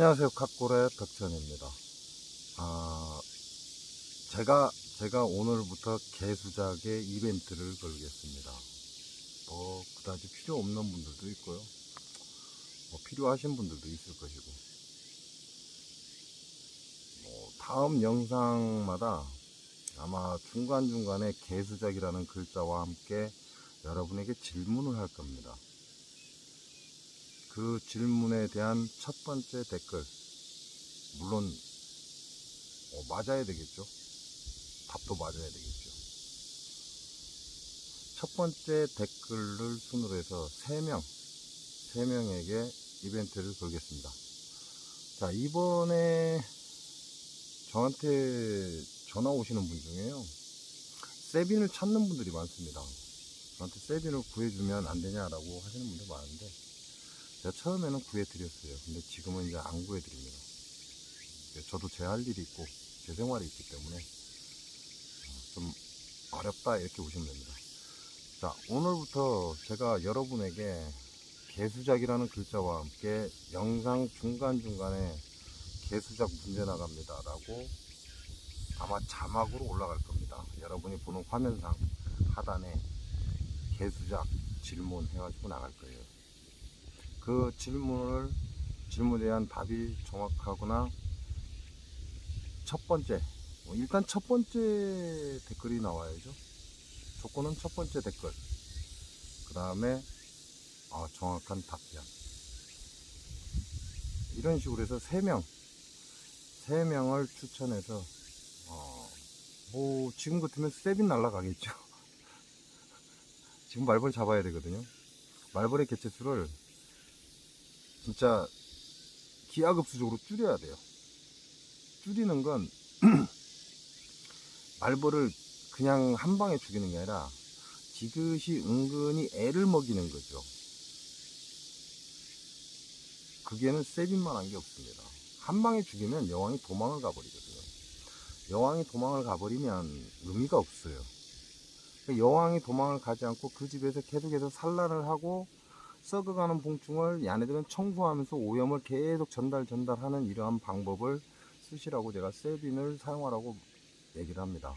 안녕하세요. 갓골의 덕천입니다. 아, 제가, 제가 오늘부터 개수작의 이벤트를 걸겠습니다. 뭐, 그다지 필요 없는 분들도 있고요. 뭐, 필요하신 분들도 있을 것이고. 뭐, 다음 영상마다 아마 중간중간에 개수작이라는 글자와 함께 여러분에게 질문을 할 겁니다. 그 질문에 대한 첫 번째 댓글. 물론 어, 맞아야 되겠죠? 답도 맞아야 되겠죠? 첫 번째 댓글을 순으로 해서 3명 3명에게 이벤트를 걸겠습니다. 자 이번에 저한테 전화 오시는 분 중에요. 세빈을 찾는 분들이 많습니다. 저한테 세빈을 구해주면 안 되냐라고 하시는 분들 많은데 제가 처음에는 구해드렸어요. 근데 지금은 이제 안 구해드립니다. 저도 제 할 일이 있고, 제 생활이 있기 때문에, 어, 좀 어렵다, 이렇게 보시면 됩니다. 자, 오늘부터 제가 여러분에게 개수작이라는 글자와 함께 영상 중간중간에 개수작 문제 나갑니다. 라고 아마 자막으로 올라갈 겁니다. 여러분이 보는 화면상 하단에 개수작 질문 해가지고 나갈 거예요. 그 질문을 질문에 대한 답이 정확하거나 첫 번째 어, 일단 첫 번째 댓글이 나와야죠. 조건은 첫 번째 댓글. 그 다음에 어, 정확한 답변. 이런 식으로 해서 3명 3명을 추천해서 어, 뭐 지금 같으면 세빈 날라가겠죠. 지금 말벌 잡아야 되거든요. 말벌의 개체수를 진짜 기하급수적으로 줄여야 돼요. 줄이는 건 말벌을 그냥 한 방에 죽이는 게 아니라 지그시 은근히 애를 먹이는 거죠. 그게는 세빈만한 게 없습니다. 한 방에 죽이면 여왕이 도망을 가버리거든요. 여왕이 도망을 가버리면 의미가 없어요. 여왕이 도망을 가지 않고 그 집에서 계속해서 산란을 하고 썩어가는 봉충을 야네들은 청소하면서 오염을 계속 전달 전달하는 이러한 방법을 쓰시라고 제가 세빈을 사용하라고 얘기를 합니다.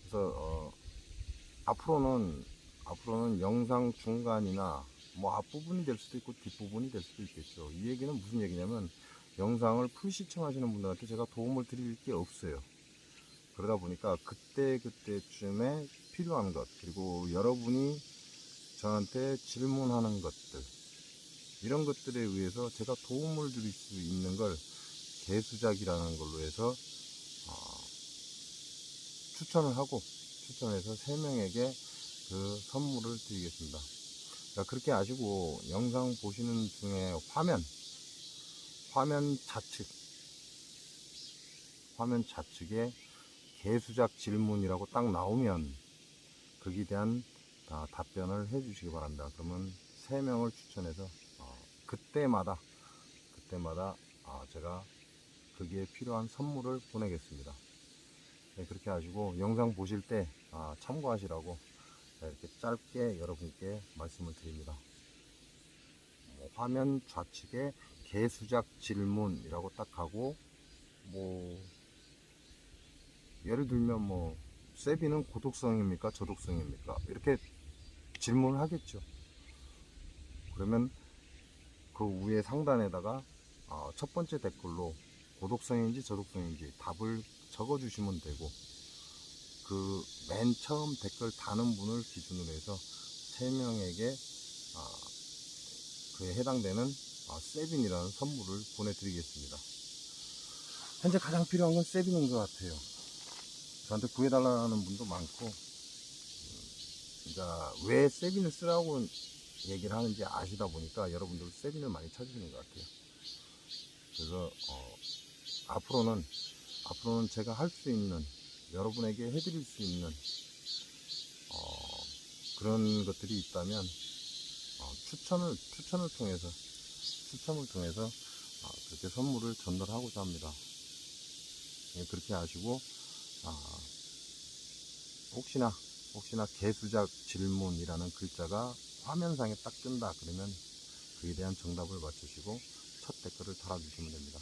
그래서 어, 앞으로는 앞으로는 영상 중간이나 뭐 앞부분이 될 수도 있고 뒷부분이 될 수도 있겠죠. 이 얘기는 무슨 얘기냐면 영상을 풀 시청하시는 분들한테 제가 도움을 드릴 게 없어요. 그러다 보니까 그때 그때쯤에 필요한 것 그리고 여러분이 저한테 질문하는 것들 이런 것들에 의해서 제가 도움을 드릴 수 있는 걸 개수작이라는 걸로 해서 어, 추천을 하고 추천해서 3명에게 그 선물을 드리겠습니다. 자, 그렇게 아시고 영상 보시는 중에 화면 화면 좌측 화면 좌측에 개수작 질문이라고 딱 나오면 거기에 대한 어, 답변을 해 주시기 바랍니다. 그러면 3명을 추천해서 어, 그때마다 그때마다 어, 제가 거기에 필요한 선물을 보내겠습니다. 네, 그렇게 하시고 영상 보실 때 아, 참고하시라고 이렇게 짧게 여러분께 말씀을 드립니다. 뭐, 화면 좌측에 개수작 질문이라고 딱 하고 뭐 예를 들면 뭐 세비는 고독성입니까 저독성입니까 이렇게 질문을 하겠죠. 그러면 그 위에 상단에다가 어, 첫 번째 댓글로 고독성인지 저독성인지 답을 적어 주시면 되고 그 맨 처음 댓글 다는 분을 기준으로 해서 3명에게 어, 그에 해당되는 어, 세빈이라는 선물을 보내드리겠습니다. 현재 가장 필요한 건 세빈인 것 같아요. 저한테 구해달라는 분도 많고 그러니까 왜 세빈을 쓰라고 얘기를 하는지 아시다 보니까 여러분들 세빈을 많이 찾으시는 것 같아요. 그래서 어, 앞으로는 앞으로는 제가 할 수 있는 여러분에게 해드릴 수 있는 어, 그런 것들이 있다면 어, 추천을 추천을 통해서 추첨을 통해서 어, 그렇게 선물을 전달하고자 합니다. 예, 그렇게 하시고 아, 혹시나 혹시나 개수작 질문이라는 글자가 화면상에 딱 뜬다 그러면 그에 대한 정답을 맞추시고 첫첫 댓글을 달아주시면 됩니다.